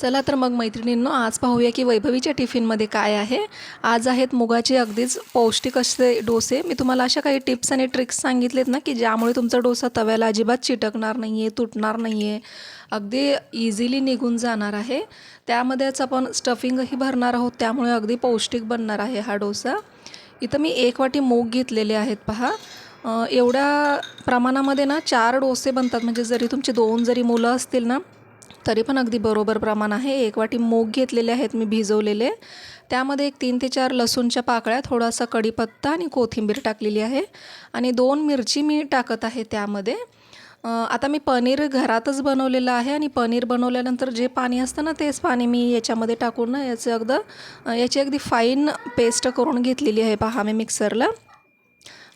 चला तर मग मैत्रिणींनो आज पाहूया की वैभवीच्या टिफिनमध्ये काय आहे. आज आहेत मुगाचे अगदीच पौष्टिक असे डोसे. मी तुम्हाला अशा काही टिप्स आणि ट्रिक्स सांगितलेत ना की ज्यामुळे तुमचा डोसा तव्याला अजिबात चिटकणार नाही आहे तुटणार नाही आहे अगदी इझिली निघून जाणार आहे. त्यामध्येच आपण स्टफिंगही भरणार आहोत त्यामुळे अगदी पौष्टिक बनणार आहे हा डोसा. इथं मी एक वाटी मूग घेतलेले आहेत पहा. एवढ्या प्रमाणामध्ये ना चार डोसे बनतात. म्हणजे जरी तुमची दोन जरी मुलं असतील ना तरी पण अगदी बरोबर प्रमाण आहे. एक वाटी मूग घेतलेले आहेत मी भिजवलेले. त्यामध्ये एक तीन ते चार लसूणच्या पाकळ्या थोडासा कढीपत्ता आणि कोथिंबीर टाकलेली आहे. आणि दोन मिरची मी टाकत आहे त्यामध्ये. आता मी पनीर घरातच बनवलेलं आहे आणि पनीर बनवल्यानंतर जे पाणी असतं ना तेच पाणी मी याच्यामध्ये टाकून ना याचं अगदी याची अगदी फाईन पेस्ट करून घेतलेली आहे पहा मी मिक्सरला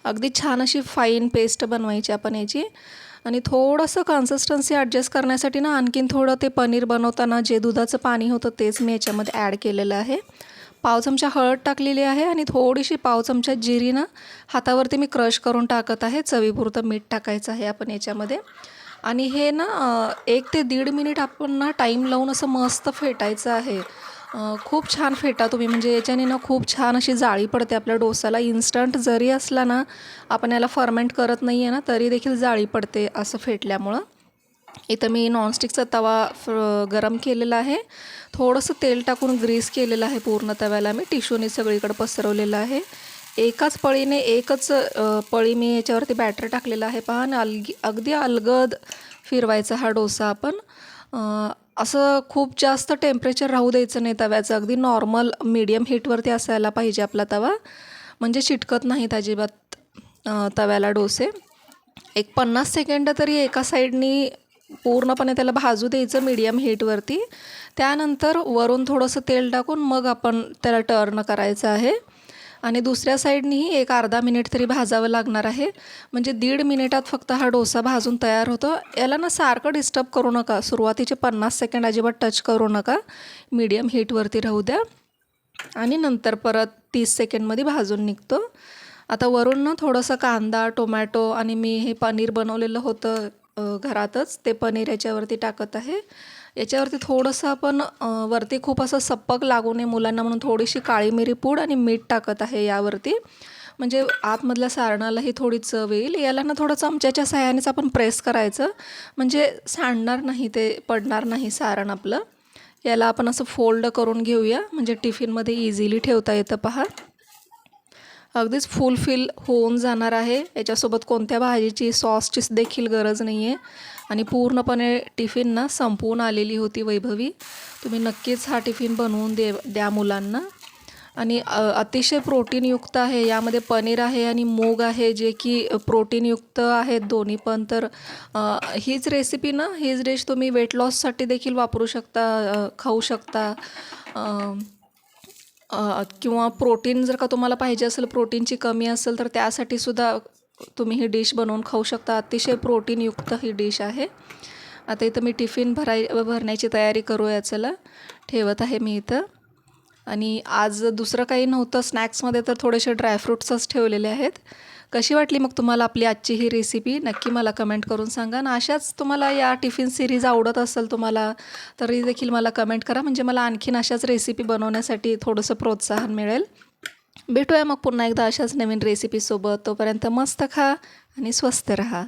अगदी छान अशी फाईन पेस्ट बनवायची आपण याची. आणि थोडंसं कन्सिस्टन्सी ॲडजस्ट करण्यासाठी ना आणखीन थोडं ते पनीर बनवताना जे दुधाचं पाणी होतं तेच मी याच्यामध्ये ॲड केलेलं आहे. पाव चमचा हळद टाकलेली आहे आणि थोडीशी पाव चमचा जिरी ना हातावरती मी क्रश करून टाकत आहे. चवीपुरतं मीठ टाकायचं आहे आपण याच्यामध्ये. आणि हे ना एक ते दीड मिनिट आपण ना टाईम लावून असं मस्त फेटायचं आहे. खूप छान फेटा तुम्ही म्हणजे याच्याने ना खूप छान अशी जाळी पडते आपल्या डोसाला. इन्स्टंट जरी असला ना आपण याला फर्मेंट करत नाही आहे ना तरी देखील जाळी पडते असं फेटल्यामुळं. इथं मी नॉनस्टिकचा तवा फ- गरम केलेला आहे. थोडंसं तेल टाकून ग्रीस केलेलं आहे पूर्ण तव्याला मी. टिश्यूने सगळीकडे पसरवलेलं आहे. एकाच पळीने एकच पळी मी याच्यावरती बॅटर टाकलेलं आहे. पहा आणि अलगी अगदी अलगद फिरवायचा हा डोसा आपण. असं खूप जास्त टेम्परेचर राहू द्यायचं नाही तव्याचं अगदी नॉर्मल मीडियम हीटवरती असायला पाहिजे आपला तवा. म्हणजे चिटकत नाहीत अजिबात तव्याला डोसे. एक पन्नास सेकंड तरी एका साईडनी पूर्णपणे त्याला भाजू द्यायचं मीडियम हीटवरती त्यानंतर वरून थोडंसं तेल टाकून मग आपण त्याला टर्न करायचं आहे. आणि दुसऱ्या साईडनीही एक अर्धा मिनिट तरी भाजावं लागणार आहे. म्हणजे दीड मिनिटात फक्त हा डोसा भाजून तयार होतो. याला ना सारखं डिस्टर्ब करू नका. सुरुवातीचे पन्नास सेकंड अजिबात टच करू नका. मीडियम हीटवरती राहू द्या. आणि नंतर परत तीस सेकंडमध्ये भाजून निघतो. आता वरून ना थोडंसं कांदा टोमॅटो आणि मी हे पनीर बनवलेलं होतं. घरातच. ते पनीर याच्यावरती टाकत आहे. याच्यावरती थोडंसं आपण वरती खूप असं सप्पक लागू नये मुलांना म्हणून थोडीशी काळी मिरी पूड आणि मीठ टाकत आहे यावरती. म्हणजे आतमधल्या सारणालाही थोडी चव येईल. याला ना थोडं चमच्याच्या सहाय्यानेच आपण प्रेस करायचं. म्हणजे सांडणार नाही ते पडणार नाही सारण आपलं. याला आपण असं फोल्ड करून घेऊया. म्हणजे टिफिनमध्ये इझिली ठेवता येतं पहा. अगदीच फुलफिल होऊन जाणार आहे. याच्यासोबत कोणत्या भाजीची सॉसचीच देखील गरज नाही आहे आणि पूर्णपणे टिफिन ना संपवून आलेली होती वैभवी. तुम्ही नक्कीच हा टिफिन बनवून दे द्या मुलांना. आणि अतिशय प्रोटीनयुक्त आहे. यामध्ये पनीर आहे आणि मूग आहे जे की प्रोटीनयुक्त आहेत दोन्ही पण. तर हीच रेसिपी ना हीच डिश तुम्ही वेट लॉससाठी देखील वापरू शकता खाऊ शकता. किंवा प्रोटीन जर का तुम्हाला पाहिजे असेल प्रोटीनची कमी असेल तर त्यासाठी सुद्धा तुम्ही ही डिश बनवून खाऊ शकता. अतिशय प्रोटीनयुक्त ही डिश आहे. आता इथं मी टिफिन भराय भरण्याची तयारी करूया. चला ठेवत आहे मी इथं. आणि आज दुसरं काही नव्हतं. स्नॅक्समध्ये तर थोडेसे ड्रायफ्रूट्सच ठेवलेले आहेत. कशी वाटली मग तुम्हाला आपली आजची ही रेसिपी नक्की मला कमेंट करून सांगा. आणि अशाच तुम्हाला या टिफिन सिरीज आवडत असेल तुम्हाला तरी देखील मला कमेंट करा. म्हणजे मला आणखीन अशाच रेसिपी बनवण्यासाठी थोडंसं प्रोत्साहन मिळेल. भेटूया मग पुन्हा एकदा अशाच नवीन रेसिपीसोबत तोपर्यंत मस्त खा आणि स्वस्त रहा.